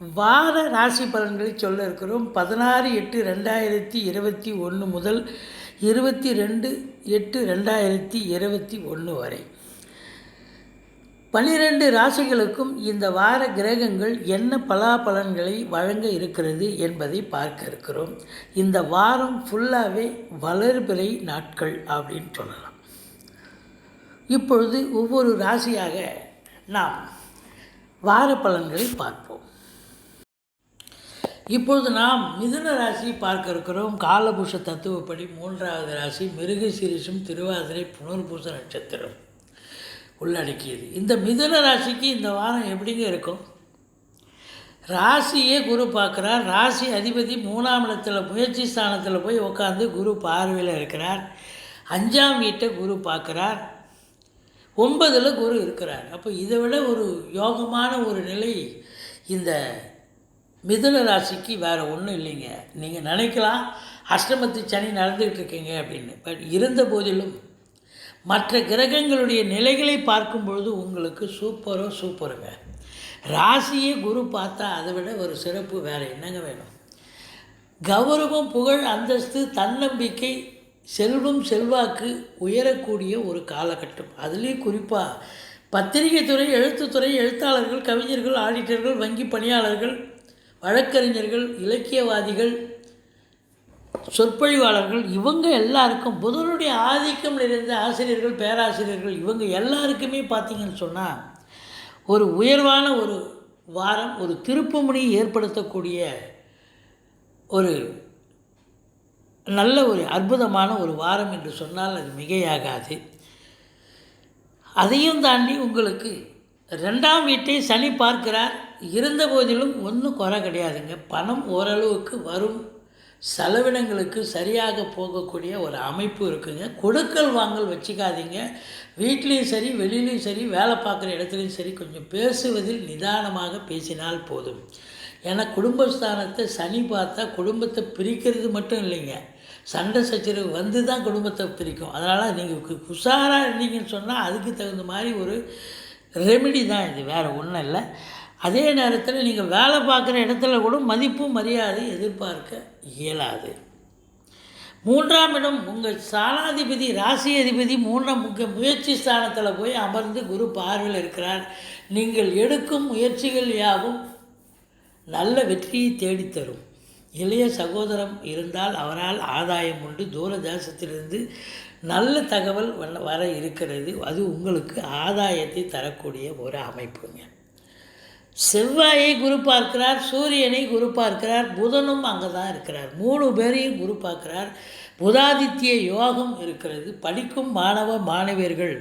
வார ராசி பலன்களை சொல்ல இருக்கிறோம். பதினாறு எட்டு ரெண்டாயிரத்தி இருபத்தி ஒன்று முதல் இருபத்தி ரெண்டு எட்டு ரெண்டாயிரத்தி இருபத்தி ஒன்று வரை. பனிரெண்டு ராசிகளுக்கும் இந்த வார கிரகங்கள் என்ன பலாபலன்களை வழங்க இருக்கிறது என்பதை பார்க்க இருக்கிறோம். இந்த வாரம் ஃபுல்லாகவே வளர்பிறை நாட்கள் அப்படின்னு சொல்லலாம். இப்பொழுது ஒவ்வொரு ராசியாக நாம் வார பலன்களை பார்ப்போம். இப்பொழுது நாம் மிதுன ராசி பார்க்க இருக்கிறோம். காலபுஷ தத்துவப்படி மூன்றாவது ராசி மிருக சீரிஷம் திருவாதிரை புனர்பூச நட்சத்திரம் உள்ளடக்கியது. இந்த மிதுன ராசிக்கு இந்த வாரம் எப்படிங்க இருக்கும்? ராசியே குரு பார்க்குறார். ராசி அதிபதி மூணாம் இடத்தில் முயற்சி ஸ்தானத்தில் போய் உட்காந்து குரு பார்வையில் இருக்கிறார். அஞ்சாம் வீட்டை குரு பார்க்குறார். ஒன்பதில் குரு இருக்கிறார். அப்போ இதை விட ஒரு யோகமான ஒரு நிலை இந்த மிதுன ராசிக்கு வேறு ஒன்றும் இல்லைங்க. நீங்கள் நினைக்கலாம் அஷ்டமத்து சனி நடந்துகிட்டு இருக்கீங்க அப்படின்னு. பட் இருந்த போதிலும் மற்ற கிரகங்களுடைய நிலைகளை பார்க்கும் பொழுது உங்களுக்கு சூப்பரோ சூப்பருங்க. ராசியே குரு பார்த்தா அதை விட ஒரு சிறப்பு வேறு என்னங்க வேணும். கௌரவம் புகழ் அந்தஸ்து தன்னம்பிக்கை செல்வம் செல்வாக்கு உயரக்கூடிய ஒரு காலகட்டம். அதுலேயும் குறிப்பாக பத்திரிகை துறை எழுத்துத்துறை எழுத்தாளர்கள் கவிஞர்கள் ஆடிட்டர்கள் வங்கி பணியாளர்கள் வழக்கறிஞர்கள் இலக்கியவாதிகள் சொற்பொழிவாளர்கள் இவங்க எல்லாருக்கும் புதனுடைய ஆதிக்கம் நிறைந்த ஆசிரியர்கள் பேராசிரியர்கள் இவங்க எல்லாருக்குமே பார்த்தீங்கன்னு சொன்னால் ஒரு உயர்வான ஒரு வாரம் ஒரு திருப்புமுனை ஏற்படுத்தக்கூடிய ஒரு நல்ல ஒரு அற்புதமான ஒரு வாரம் என்று சொன்னால் அது மிகையாகாது. அதையும் தாண்டி உங்களுக்கு ரெண்டாம் வீட்டை சனி பார்க்கிறார். இருந்த போதிலும் ஒன்றும் குறை கிடையாதுங்க. பணம் ஓரளவுக்கு வரும். செலவினங்களுக்கு சரியாக போகக்கூடிய ஒரு அமைப்பு இருக்குங்க. கொடுக்கல் வாங்கல் வச்சுக்காதீங்க. வீட்லேயும் சரி வெளியிலையும் சரி வேலை பார்க்குற இடத்துலையும் சரி கொஞ்சம் பேசுவதில் நிதானமாக பேசினால் போதும். ஏன்னா குடும்பஸ்தானத்தை சனி பார்த்தா குடும்பத்தை பிரிக்கிறது மட்டும் இல்லைங்க. சண்டை சச்சரவு வந்து தான் குடும்பத்தை பிரிக்கும். அதனால் நீங்கள் குஷாராக இருந்தீங்கன்னு சொன்னால் அதுக்கு தகுந்த மாதிரி ஒரு ரெமெடி தான் இது வேறு ஒன்றும் இல்லை. அதே நேரத்தில் நீங்கள் வேலை பார்க்குற இடத்துல கூட மதிப்பு மரியாதை எதிர்பார்க்க இயலாது. மூன்றாம் இடம் உங்கள் சாலாதிபதி ராசி அதிபதி மூன்றாம் முக்கிய முயற்சி ஸ்தானத்தில் போய் அமர்ந்து குரு பார்வையில் இருக்கிறார். நீங்கள் எடுக்கும் முயற்சிகள் யாவும் நல்ல வெற்றியை தேடித்தரும். இளைய சகோதரம் இருந்தால் அவரால் ஆதாயம் உண்டு. தூர தேசத்திலிருந்து நல்ல தகவல் வர இருக்கிறது. அது உங்களுக்கு ஆதாயத்தை தரக்கூடிய ஒரு அமைப்புங்க. செவ்வாயை குரு பார்க்கிறார் சூரியனை குரு பார்க்கிறார் புதனும் அங்கே தான் இருக்கிறார். மூணு பேரையும் குரு பார்க்கிறார். புதாதித்ய யோகம் இருக்கிறது. படிக்கும் மாணவ மாணவியர்கள்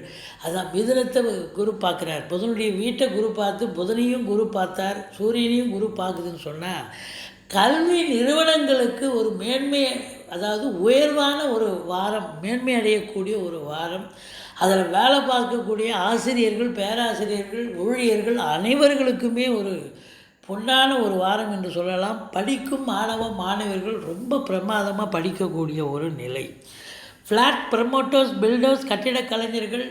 அதான் மிதனத்தை குரு பார்க்குறார். புதனுடைய வீட்டை குரு பார்த்து புதனையும் குரு பார்த்தார் சூரியனையும் குரு பார்க்குதுன்னு சொன்னால் கல்வி நிறுவனங்களுக்கு ஒரு மேன்மை அதாவது உயர்வான ஒரு வாரம் மேன்மை அடையக்கூடிய ஒரு வாரம். அதில் வேலை பார்க்கக்கூடிய ஆசிரியர்கள் பேராசிரியர்கள் ஊழியர்கள் அனைவர்களுக்குமே ஒரு பொன்னான ஒரு வாரம் என்று சொல்லலாம். படிக்கும் மாணவ மாணவர்கள் ரொம்ப பிரமாதமாக படிக்கக்கூடிய ஒரு நிலை. ஃப்ளாட் ப்ரமோட்டர்ஸ் பில்டர்ஸ் கட்டிடக் கலைஞர்கள்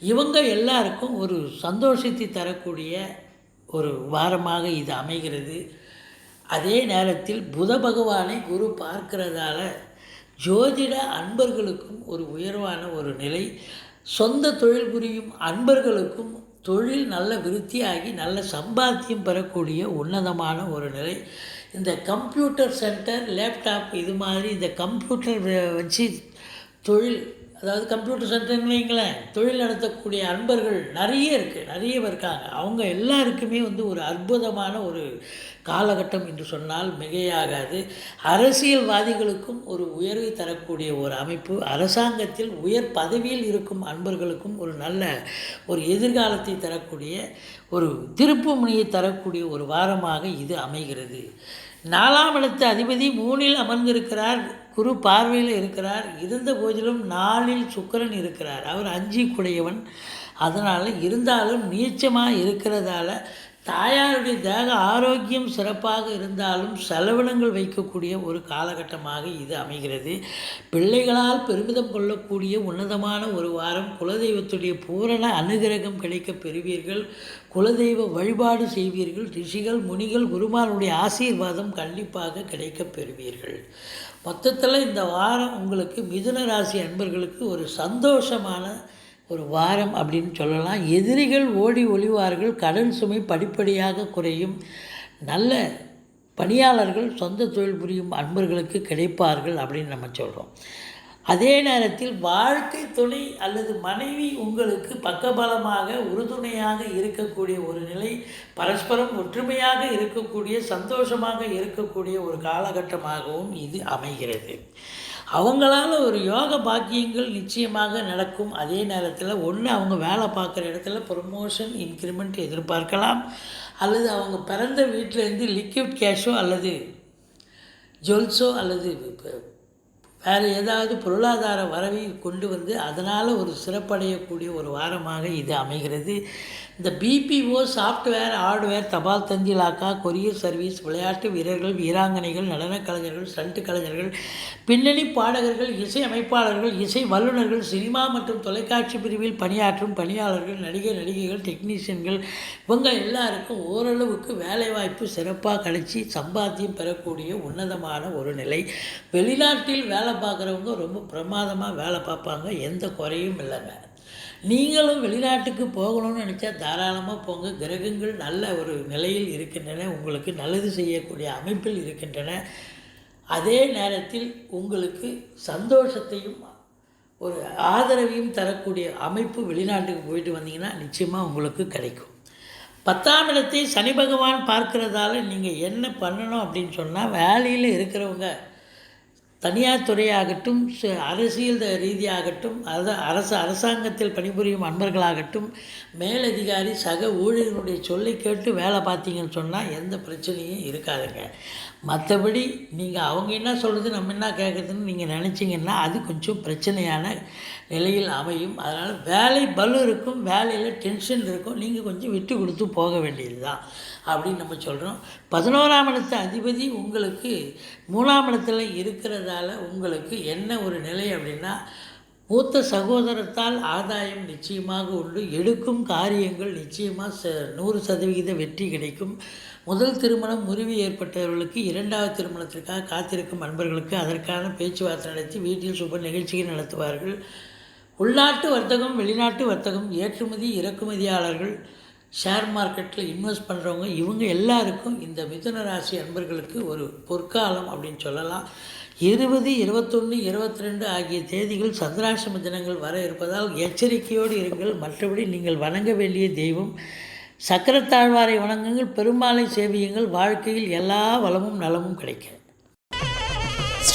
இவங்க எல்லாருக்கும் ஒரு சந்தோஷத்தை தரக்கூடிய ஒரு வாரமாக இது அமைகிறது. அதே நேரத்தில் புத பகவானை குரு பார்க்கிறதால ஜோதிட அன்பர்களுக்கும் ஒரு உயர்வான ஒரு நிலை. சொந்த தொழில் புரியும் அன்பர்களுக்கும் தொழில் நல்ல விருத்தியாகி நல்ல சம்பாத்தியம் பெறக்கூடிய உன்னதமான ஒரு நிலை. இந்த கம்ப்யூட்டர் சென்டர் லேப்டாப் இது மாதிரி இந்த கம்ப்யூட்டர் வச்சு தொழில் அதாவது கம்ப்யூட்டர் சென்டர்னு வைங்களேன் தொழில் நடத்தக்கூடிய அன்பர்கள் நிறைய இருக்குது நிறைய இருக்காங்க. அவங்க எல்லாருக்குமே வந்து ஒரு அற்புதமான ஒரு காலகட்டம் என்று சொன்னால் மிகையாகாது. அரசியல்வாதிகளுக்கும் ஒரு உயர்வை தரக்கூடிய ஒரு அமைப்பு அரசாங்கத்தில் உயர் பதவியில் இருக்கும் அன்பர்களுக்கும் ஒரு நல்ல ஒரு எதிர்காலத்தை தரக்கூடிய ஒரு திருப்பு முனையை தரக்கூடிய ஒரு வாரமாக இது அமைகிறது. நாலாம் இடத்து அதிபதி மூணில் அமர்ந்திருக்கிறார். குரு பார்வையில் இருக்கிறார். இருந்த போதிலும் நாளில் சுக்கிரன் இருக்கிறார். அவர் அஞ்சி குடையவன் அதனால் இருந்தாலும் நீச்சமாக இருக்கிறதால தாயாருடைய தேக ஆரோக்கியம் சிறப்பாக இருந்தாலும் செலவினங்கள் வைக்கக்கூடிய ஒரு காலகட்டமாக இது அமைகிறது. பிள்ளைகளால் பெருமிதம் கொள்ளக்கூடிய உன்னதமான ஒரு வாரம் குலதெய்வத்துடைய பூரண அனுகிரகம் கிடைக்கப் பெறுவீர்கள். குலதெய்வ வழிபாடு செய்வீர்கள். ரிஷிகள் முனிகள் குருமாருடைய ஆசீர்வாதம் கண்டிப்பாக கிடைக்கப் பெறுவீர்கள். மொத்தத்தில் இந்த வாரம் உங்களுக்கு மிதுன ராசி அன்பர்களுக்கு ஒரு சந்தோஷமான ஒரு வாரம் அப்படின்னு சொல்லலாம். எதிரிகள் ஓடி ஒளிவார்கள். கடன் சுமை படிப்படியாக குறையும். நல்ல பணியாளர்கள் சொந்த தொழில் புரியும் அன்பர்களுக்கு கிடைப்பார்கள் அப்படின்னு நம்ம சொல்கிறோம் அதே நேரத்தில் வாழ்க்கை துணை அல்லது மனைவி உங்களுக்கு பக்கபலமாக உறுதுணையாக இருக்கக்கூடிய ஒரு நிலை பரஸ்பரம் ஒற்றுமையாக இருக்கக்கூடிய சந்தோஷமாக இருக்கக்கூடிய ஒரு காலகட்டமாகவும் இது அமைகிறது. அவங்களால ஒரு யோக பாக்கியங்கள் நிச்சயமாக நடக்கும். அதே நேரத்தில் ஒன்று அவங்க வேலை பார்க்குற இடத்துல ப்ரொமோஷன் இன்க்ரிமெண்ட் எதிர்பார்க்கலாம். அல்லது அவங்க பிறந்த வீட்டிலேருந்து லிக்விட் கேஷோ அல்லது ஜுவல்ஸோ அல்லது வேறு ஏதாவது பொருளாதார வரவை கொண்டு வந்து அதனால் ஒரு சிறப்படையக்கூடிய ஒரு வாரமாக இது அமைகிறது. இந்த பிபிஓ சாஃப்ட்வேர் ஹார்ட்வேர் தபால் தந்தி லாக்கா கொரியர் சர்வீஸ் விளையாட்டு வீரர்கள் வீராங்கனைகள் நடனக் கலைஞர்கள் ஸ்டண்ட் கலைஞர்கள் பின்னணி பாடகர்கள் இசை அமைப்பாளர்கள் இசை வல்லுநர்கள் சினிமா மற்றும் தொலைக்காட்சி பிரிவில் பணியாற்றும் பணியாளர்கள் நடிகர் நடிகைகள் டெக்னீஷியன்கள் இவங்க எல்லாருக்கும் ஓரளவுக்கு வேலைவாய்ப்பு சிறப்பாக கழித்து சம்பாத்தியம் பெறக்கூடிய உன்னதமான ஒரு நிலை. வெளிநாட்டில் வேலை பார்க்குறவங்க ரொம்ப பிரமாதமாக வேலை பார்ப்பாங்க எந்த குறையும் இல்லைங்க. நீங்களும் வெளிநாட்டுக்கு போகணும்னு நினச்சா தாராளமாக போங்க. கிரகங்கள் நல்ல ஒரு நிலையில் இருக்கின்றன. உங்களுக்கு நல்லது செய்யக்கூடிய அமைப்பில் இருக்கின்றன. அதே நேரத்தில் உங்களுக்கு சந்தோஷத்தையும் ஒரு ஆதரவையும் தரக்கூடிய அமைப்பு வெளிநாட்டுக்கு போயிட்டு வந்தீங்கன்னா நிச்சயமாக உங்களுக்கு கிடைக்கும். பத்தாம் இடத்தை சனி பகவான் பார்க்கிறதால நீங்கள் என்ன பண்ணணும் அப்படின்னு சொன்னால் வேலையில் இருக்கிறவங்க தனியார் துறையாகட்டும் ச- அரசியல் ரீதியாகட்டும் அத அரசு அரசாங்கத்தில் பணிபுரியும் அன்பர்களாகட்டும் மேலதிகாரி சக ஊழியர்களுடைய சொல்லை கேட்டு வேலை பார்த்தீங்கன்னு சொன்னால் எந்த பிரச்சனையும் இருக்காதுங்க. மற்றபடி நீங்கள் அவங்க என்ன சொல்கிறது நம்ம என்ன கேட்குறதுன்னு நீங்கள் நினச்சிங்கன்னா அது கொஞ்சம் பிரச்சனையான நிலையில் அமையும். அதனால் வேலை பலு இருக்கும் வேலையில் டென்ஷன் இருக்கும். நீங்கள் கொஞ்சம் விட்டு கொடுத்து போக வேண்டியது தான் அப்படின்னு நம்ம சொல்கிறோம் பதினோராம் இடத்து அதிபதி உங்களுக்கு மூணாம் இடத்துல இருக்கிறதால உங்களுக்கு என்ன ஒரு நிலை அப்படின்னா மூத்த சகோதரத்தால் ஆதாயம் நிச்சயமாக உண்டு. எடுக்கும் காரியங்கள் நிச்சயமாக ச நூறு சதவிகித வெற்றி கிடைக்கும். முதல் திருமணம் முறிவு ஏற்பட்டவர்களுக்கு இரண்டாவது திருமணத்திற்காக காத்திருக்கும் அன்பர்களுக்கு அதற்கான பேச்சுவார்த்தை நடத்தி வீட்டில் சுப நிகழ்ச்சிகள் நடத்துவார்கள். உள்நாட்டு வர்த்தகம் வெளிநாட்டு வர்த்தகம் ஏற்றுமதி இறக்குமதியாளர்கள் ஷேர் மார்க்கெட்டில் இன்வெஸ்ட் பண்ணுறவங்க இவங்க எல்லாருக்கும் இந்த மிதுன ராசி அன்பர்களுக்கு ஒரு பொற்காலம் அப்படின்னு சொல்லலாம். இருபது இருபத்தொன்று இருபத்தி ரெண்டு ஆகிய தேதிகள் சந்திராசிரம தினங்கள் வர இருப்பதால் எச்சரிக்கையோடு இருங்கள். மற்றபடி நீங்கள் வணங்க வேண்டிய தெய்வம். சக்கரத்தாழ்வாரை வணங்குங்கள். பெருமாளை சேவியுங்கள். வாழ்க்கையில் எல்லா வளமும் நலமும் கிடைக்கும்